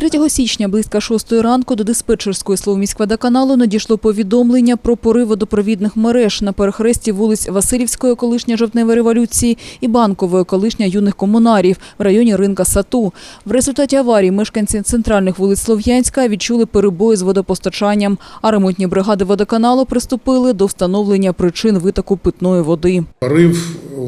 3 січня близько 6 ранку до диспетчерської Словміськводоканалу надійшло повідомлення про порив водопровідних мереж на перехресті вулиць Васильівської, колишня жовтневої революції, і Банкової, колишня юних комунарів в районі ринка Сату. В результаті аварії мешканці центральних вулиць Слов'янська відчули перебої з водопостачанням, а ремонтні бригади водоканалу приступили до встановлення причин витоку питної води. Порыв,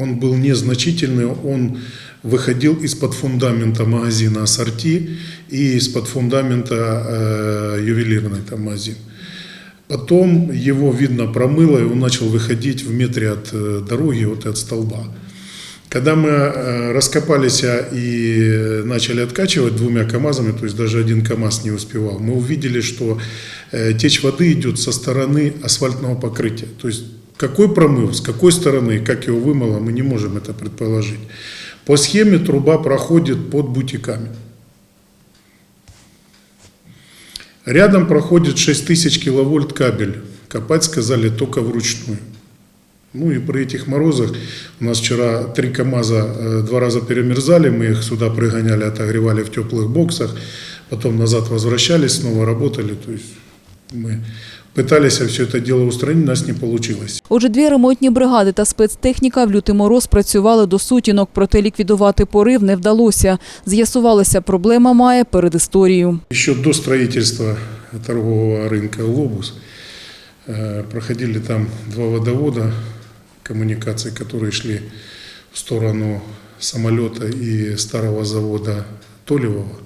он был незначительный, он выходил из-под фундамента магазина «Ассорти» и из-под фундамента э, ювелирный там магазин. Потом его, видно, промыло, и он начал выходить в метре от э, дороги, вот от столба. Когда мы э, раскопались и начали откачивать двумя КАМАЗами, то есть даже один КАМАЗ не успевал, мы увидели, что э, течь воды идет со стороны асфальтного покрытия. То есть какой промыв, с какой стороны, как его вымыло, мы не можем это предположить. По схеме труба проходит под бутиками. Рядом проходит 6000 киловольт кабель. Копать сказали только вручную. Ну и при этих морозах у нас вчера три КАМАЗа э, два раза перемерзали, мы их сюда пригоняли, отогревали в теплых боксах, потом назад возвращались, снова работали. То есть мы пытались все это дело устранить, у нас не получилось. Отже, дві ремонтні бригади та спецтехніка в лютий мороз працювали до сутінок, проте ліквідувати порив не вдалося. З'ясувалося, проблема має передісторію. Еще до строительства торгового рынка «Лобус» э, проходили там два водовода коммуникаций, которые шли в сторону самолета и старого завода Толевого.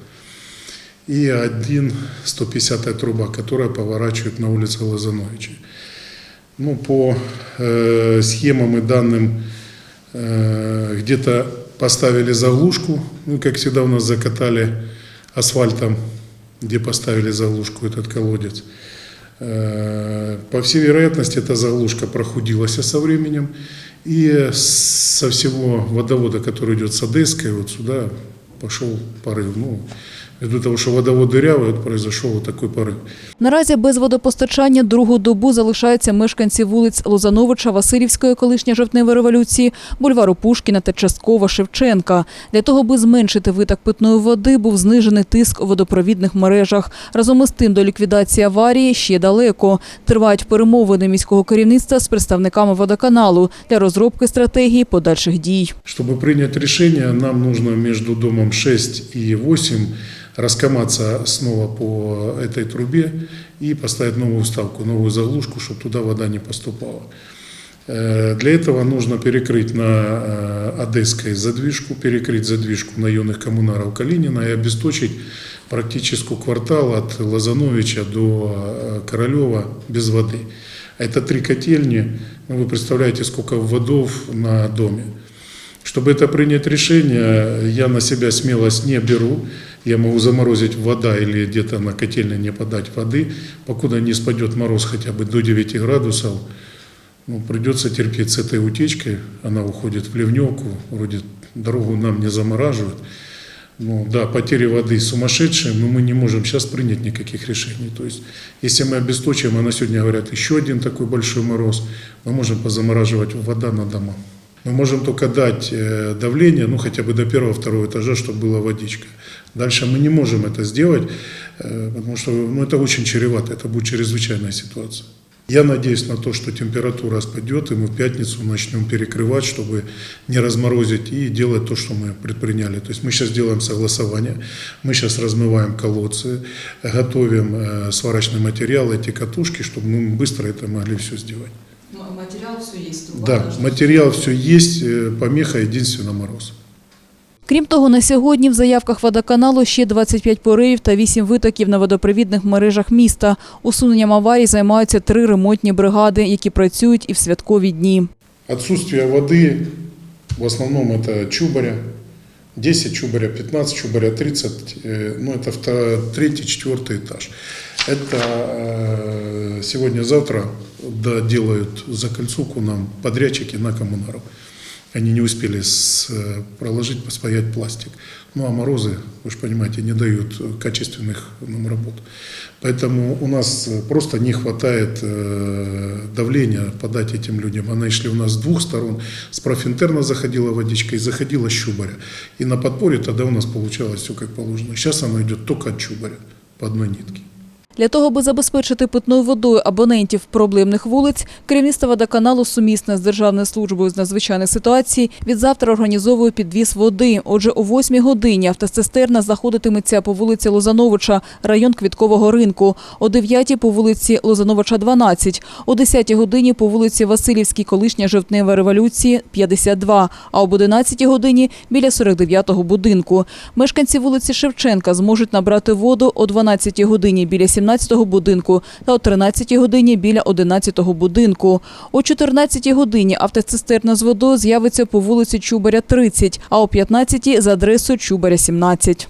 И один 150 труба, которая поворачивает на улице Лозановича. Ну, по э, схемам и данным э, где-то поставили заглушку, ну, как всегда у нас закатали асфальтом, где поставили заглушку этот колодец. Э, По всей вероятности, эта заглушка прохудилась со временем, и со всего водовода, который идет с Одесской, вот сюда пошел порыв. Ну, ввиду того, что водовод дырявый, вот произошел вот такой порыв. Наразі без водопостачання другу добу залишаються мешканці вулиць Лозановича, Васильівської, колишня жовтневої революції, бульвару Пушкіна та частково Шевченка. Для того, аби зменшити виток питної води, був знижений тиск у водопровідних мережах. Разом із тим до ліквідації аварії ще далеко. Тривають перемовини міського керівництва з представниками водоканалу для розробки стратегії подальших дій. Чтобы принять решение, нам нужно между домом 6 и 8 раскоматься снова по этой трубе и поставить новую ставку, новую заглушку, чтобы туда вода не поступала. Э, Для этого нужно перекрыть на э, Одесской задвижку, перекрыть задвижку на юных коммунаров Калинина и обесточить практически квартал от Лозановича до э, Королева без воды. Это три котельни, ну, вы представляете, сколько водов на доме. Чтобы это принять решение, я на себя смелость не беру. Я могу заморозить вода или где-то на котельной не подать воды. Покуда не спадет мороз хотя бы до 9 градусов, ну, придется терпеть с этой утечкой. Она уходит в ливневку, вроде дорогу нам не замораживают. Ну да, потери воды сумасшедшие, но мы не можем сейчас принять никаких решений. То есть, если мы обесточим, а на сегодня говорят, еще один такой большой мороз, мы можем позамораживать вода на дома. Мы можем только дать э, давление, ну хотя бы до первого-второго этажа, чтобы была водичка. Дальше мы не можем это сделать, э, потому что ну, это очень чревато, это будет чрезвычайная ситуация. Я надеюсь на то, что температура спадет, и мы в пятницу начнем перекрывать, чтобы не разморозить и делать то, что мы предприняли. То есть мы сейчас делаем согласование, мы сейчас размываем колодцы, готовим э, сварочный материал, эти катушки, чтобы мы быстро это могли все сделать. Материал все есть. труба Да, должна- материал все есть, э, помеха единственно мороз. Крім того, на сьогодні в заявках водоканалу ще 25 поривів та 8 витоків на водопровідних мережах міста. Усуненням аварій займаються три ремонтні бригади, які працюють і в святкові дні. Отсутствие воды, в основном это чубаря, 10 чубаря, 15 чубаря, 30, э, ну это вто- третий, четвертый этаж. Это э, сегодня-завтра доделают закольцовку нам подрядчики на коммунару. они не успели с, э, проложить, поспаять пластик. Ну а морозы, вы же понимаете, не дают качественных нам работ. Поэтому у нас просто не хватает э, давления подать этим людям. Они шли у нас с двух сторон. С профинтерна заходила водичка и заходила с Чубаря. И на подпоре тогда у нас получалось все как положено. Сейчас оно идет только от Чубаря по одной нитке. Для того, аби забезпечити питною водою абонентів проблемних вулиць, керівництво водоканалу сумісне з Державною службою з надзвичайних ситуацій від завтра організовує підвіз води. Отже, о 8 годині автоцистерна знаходитиметься по вулиці Лозановича, район Квіткового ринку, о 9 по вулиці Лозановича, 12, о 10 годині по вулиці Васильівській, колишня жовтнева революції, 52, а об 11 годині біля 49-го будинку. Мешканці вулиці Шевченка зможуть набрати воду о 12 годині біля 17-го будинку та о 13 годині біля 11-го будинку. О 14 годині автоцистерна з водою з'явиться по вулиці Чубаря 30, а о 15 за адресою Чубаря 17.